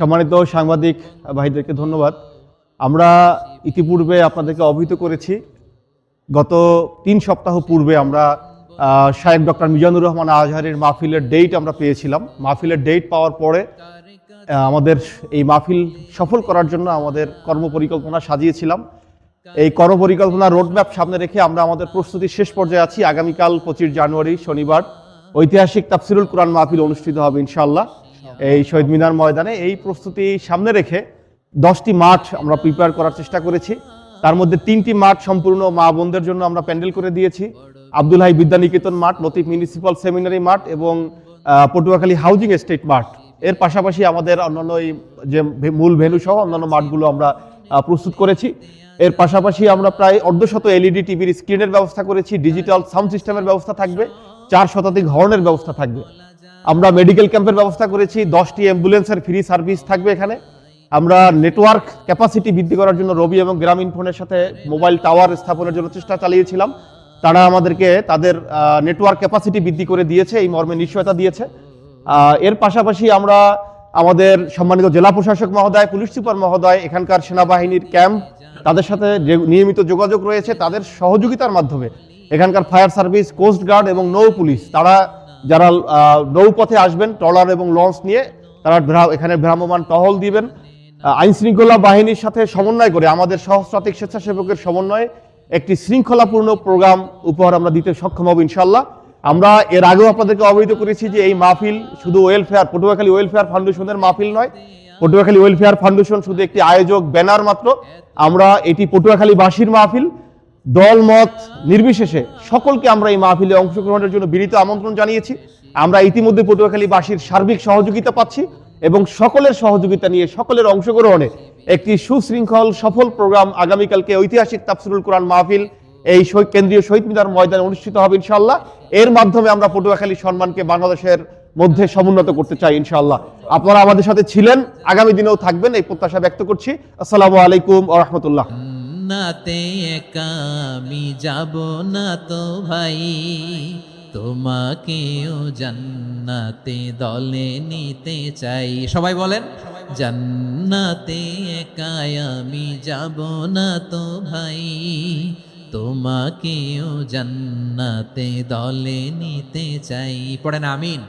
সম্মানিত সাংবাদিক ভাইদেরকে ধন্যবাদ। আমরা ইতিপূর্বে আপনাদেরকে অবহিত করেছি। গত তিন সপ্তাহ পূর্বে আমরা সাহেব ডক্টর মিজানুর রহমান আজহারের মাহফিলের ডেট আমরা পেয়েছিলাম। মাহফিলের ডেট পাওয়ার পরে আমাদের এই মাহফিল সফল করার জন্য আমাদের কর্মপরিকল্পনা সাজিয়েছিলাম। এই কর্মপরিকল্পনা রোডম্যাপ সামনে রেখে আমরা আমাদের প্রস্তুতি শেষ পর্যায়ে আছি। আগামীকাল পঁচিশ জানুয়ারি শনিবার ঐতিহাসিক তাফসিরুল কোরআন মাহফিল অনুষ্ঠিত হবে ইনশাআল্লাহ। এই শহীদ মিনার ময়দানে এই প্রস্তুতি সামনে রেখে দশটি মাঠ আমরা প্রিপেয়ার করার চেষ্টা করেছি। তার মধ্যে তিনটি মাঠ সম্পূর্ণ মা বোনদের জন্য আমরা প্যান্ডেল করে দিয়েছি। আব্দুল হাই বিদ্যানিকেতন মাঠ, লতিফ মিউনিসিপাল সেমিনারি মাঠ এবং পটুয়াখালী হাউজিং এস্টেট মাঠ। এর পাশাপাশি আমাদের অন্যান্য যে মূল ভেনু সহ অন্যান্য মাঠগুলো আমরা প্রস্তুত করেছি। এর পাশাপাশি আমরা প্রায় অর্ধশত এলইডি, টিভির স্ক্রিনের ব্যবস্থা করেছি। ডিজিটাল সাউন্ড সিস্টেমের ব্যবস্থা থাকবে। চার শতাধিক হর্নের ব্যবস্থা থাকবে। আমরা মেডিকেল ক্যাম্পের ব্যবস্থা করেছি, দশটি অ্যাম্বুলেন্সের ফ্রি সার্ভিস থাকবে এখানে। আমরা নেটওয়ার্ক ক্যাপাসিটি বৃদ্ধি করার জন্য রবি এবং গ্রামীণ ফোনের সাথে মোবাইল টাওয়ার স্থাপনের জন্য চেষ্টা চালিয়েছিলাম। তারা আমাদেরকে তাদের নেটওয়ার্ক ক্যাপাসিটি বৃদ্ধি করে দিয়েছে, এই মর্মে নিশ্চয়তা দিয়েছে। এর পাশাপাশি আমরা আমাদের সম্মানিত জেলা প্রশাসক মহোদয়, পুলিশ সুপার মহোদয়, এখানকার সেনাবাহিনীর ক্যাম্প, তাদের সাথে যে নিয়মিত যোগাযোগ রয়েছে, তাদের সহযোগিতার মাধ্যমে এখানকার ফায়ার সার্ভিস কোস্ট গার্ড এবং নৌ পুলিশ, তারা যারা নৌপথে আসবেন, ট্রলার এবং লঞ্চ নিয়ে, তারা এখানে ভ্রাম্যমান টহল দিবেন। আইন শৃঙ্খলা বাহিনীর সাথে সমন্বয় করে, আমাদের সহস্রাধিক স্বেচ্ছাসেবকের সমন্বয়ে একটি শৃঙ্খলাপূর্ণ প্রোগ্রাম উপহার আমরা দিতে সক্ষম হব ইনশাল্লাহ আমরা এর আগেও আপনাদেরকে অবহিত করেছি যে এই মাহফিল শুধু ওয়েলফেয়ার, পটুয়াখালী ওয়েলফেয়ার ফাউন্ডেশনের মাহফিল নয়, পটুয়াখালী ওয়েলফেয়ার ফাউন্ডেশন শুধু একটি আয়োজক ব্যানার মাত্র। আমরা এটি পটুয়াখালীবাসীর মাহফিল দল মত নির্বিশেষে সকলকে আমরা এই মাহফিলে অংশগ্রহণের জন্য বিনীত আমন্ত্রণ জানিয়েছি। আমরা ইতিমধ্যে পটুয়াখালীবাসীর সার্বিক সহযোগিতা পাচ্ছি এবং সকলের সহযোগিতা নিয়ে সকলের অংশগ্রহণে একটি সুশৃঙ্খল, সফল প্রোগ্রাম আগামীকালকে ঐতিহাসিক তাফসিরুল কোরআন মাহফিল এই কেন্দ্রীয় শহীদ মিনার ময়দানে অনুষ্ঠিত হবে ইনশাআল্লাহ। এর মাধ্যমে আমরা পটুয়াখালী সম্মানকে বাংলাদেশের মধ্যে সমুন্নত করতে চাই ইনশাআল্লাহ। আপনারা আমাদের সাথে ছিলেন, আগামী দিনেও থাকবেন, এই প্রত্যাশা ব্যক্ত করছি। আসসালামু আলাইকুম আ রহমতুল্লাহ। নাতে একা আমি যাব না তো ভাই। তোমাকেও জান্নাতে দলে নিতে চাই। সবাই বলেন, জান্নাতে একা আমি যাব না তো ভাই। তোমাকেও জান্নাতে দলে নিতে চাই। পড়েন আমিন।